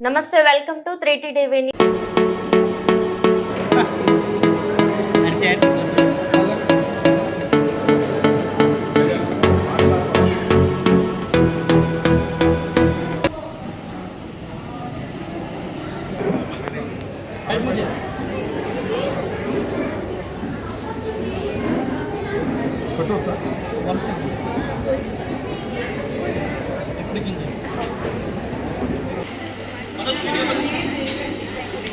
నమస్తే welcome to three T TV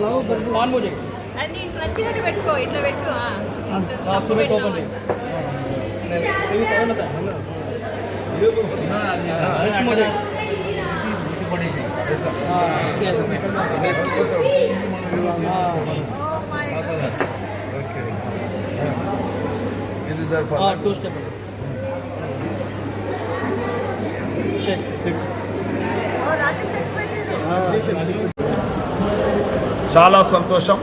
అది నీకు నచ్చినట్టు పెట్టుకో ఇట్లా పెట్టు ఆ. లాస్ట్ పెట్టి ఓపెన్ చేయి ఇవి తగలదా? లక్ష్మీ చేయి. ఆ, ఇదే. ఓ మై ఇది ఆ, సరిపోతుంది టూ స్టెప్ చెక్ చెక్ ఓ రాజు చెక్ పెట్టేది చాలా సంతోషం.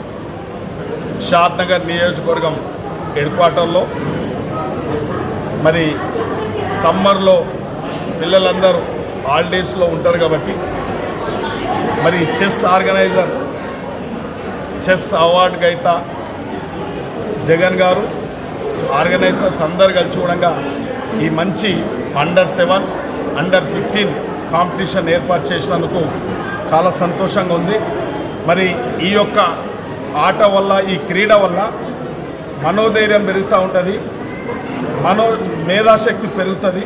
షాద్ నగర్ నియోజకవర్గం హెడ్ క్వార్టర్లో. మరి సమ్మర్లో పిల్లలందరూ హాలిడేస్లో ఉంటారు కాబట్టి. మరి చెస్ ఆర్గనైజర్ చెస్ అవార్డు గైత జగన్ గారు ఆర్గనైజర్స్ అందరు కలిసి చూడంగా ఈ మంచి under seven under fifteen competition ఏర్పాటు చేసినందుకు చాలా సంతోషంగా ఉంది. మరి ఈ యొక్క ఆట వల్ల ఈ క్రీడ వల్ల మనోధైర్యం పెరుగుతూ ఉంటుంది. మనో మేధాశక్తి పెరుగుతుంది.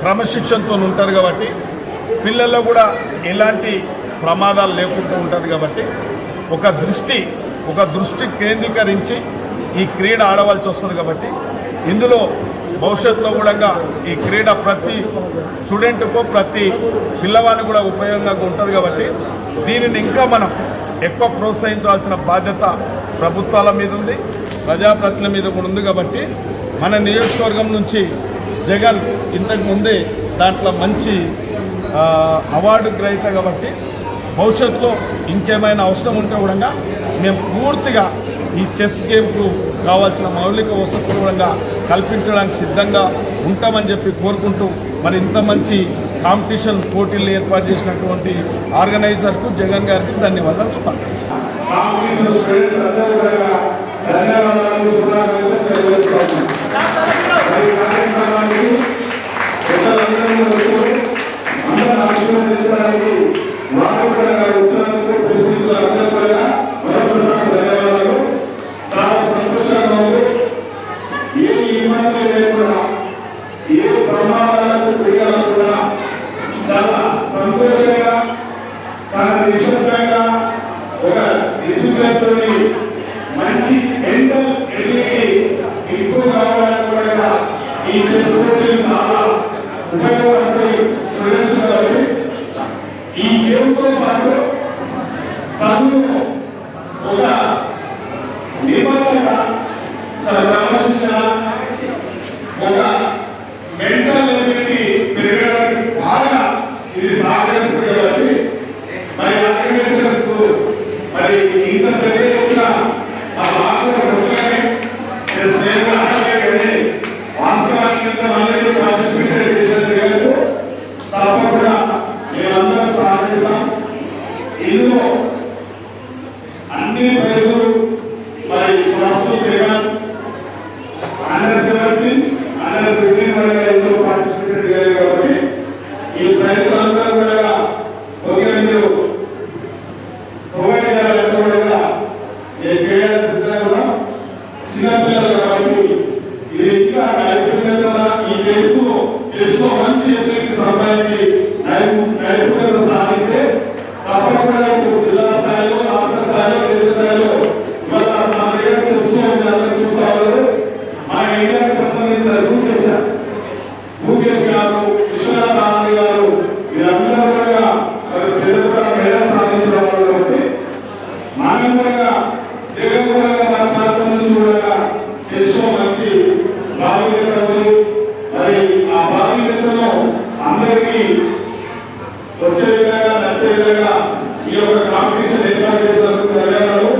క్రమశిక్షణతో ఉంటారు కాబట్టి పిల్లల్లో కూడా ఎలాంటి ప్రమాదాలు లేకుండా ఉంటుంది కాబట్టి ఒక దృష్టి ఒక దృష్టి కేంద్రీకరించి ఈ క్రీడ ఆడవలసి వస్తుంది కాబట్టి ఇందులో భవిష్యత్తులో కూడా ఈ క్రీడ ప్రతి స్టూడెంట్కు ప్రతి పిల్లవాడిని కూడా ఉపయోగంగా ఉంటుంది కాబట్టి దీనిని ఇంకా మనం ఎక్కువ ప్రోత్సహించాల్సిన బాధ్యత ప్రభుత్వాల మీద ఉంది ప్రజాప్రతినిధుల మీద కూడా ఉంది కాబట్టి మన నియోజకవర్గం నుంచి జగన్ ఇంతకుముందే దాంట్లో మంచి అవార్డు గ్రహీత కాబట్టి భవిష్యత్తులో ఇంకేమైనా అవసరం ఉంటే కూడా మేము పూర్తిగా ఈ చెస్ గేమ్కు కావాల్సిన మౌలిక వసతులు కూడా కల్పించడానికి సిద్ధంగా ఉంటామని చెప్పి కోరుకుంటూ మరి ఇంత మంచి కాంపిటీషన్ పోటీలు ఏర్పాటు చేసినటువంటి ఆర్గనైజర్కు జగన్ గారికి ధన్యవాదాలు చెప్పాలి ధన్యవాదాలు శుభాకాంక్షలు తెలియజేస్తున్నాను మరి కార్యక్రమానికి పెద్దలందరూ వచ్చి అందరూ ఆశీర్వదించడానికి వారు కూడా వచ్చినందుకు ప్రసిద్ధులు అందరూ కూడా మరొకసారి ధన్యవాదాలు చాలా సంతోషంగా ఉంది ఏ ఇబ్బంది లేకుండా ఏ ప్రమాదాలకు తిరగాలి కూడా చాలా సంతోషంగా చాలా నిశ్శబ్దంగా ఒక డిసిప్లిన్తో మంచి మెంటల్ ఎబిలిటీ ఇంప్రూవ్ కావడానికి కూడా ఈ చెస్ కోచింగ్ చాలా ఉపయోగపడతాయి స్టూడెంట్స్ కాబట్టి. ఈ గేమ్తో పాటు చదువు ఒక నిబంధన క్రమశిక్షణ ఒక మెంటల్ ఎబిలిటీ పెరగడానికి బాగా ఇది సహకరిస్తుంది కాబట్టి మరి ఆర్గనైజర్స్ మరి ఇంత పెద్ద ఎత్తున ఆ మార్పులు కొత్తగానే నేను ఆడలే వాస్తవానికి ఇంత పార్టిసిపేట్ తప్పకుండా మేమందరం ఇందులో అన్ని ప్రజలు మరి first second under seventeen under fifteen వరకు ఎంతో పార్టిసిపేట్ చేయాలి కాబట్టి ఈ ప్రైజులు అందరూ కూడా ఒకే మీరు ప్రొవైడ్ చేయాలంటే కూడా నేను చేయాల్సి సిద్ధంగా ఉన్నాం చిన్నపిల్లలు కాబట్టి ఇది ఈ చేస్తూ మంచి ఎదురికి సంపాదించి నైపుణ్యత సాధిస్తే వచ్చే విధంగా నచ్చే విధంగా ఈ యొక్క కాంపిటీషన్ ఏర్పాటు చేస్తారు తెలంగాణలో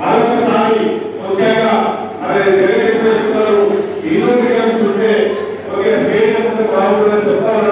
మరొకసారి ముఖ్యంగా మరి జగన్ చెప్తారు ఇండోర్ ఉంటే చెప్తారు.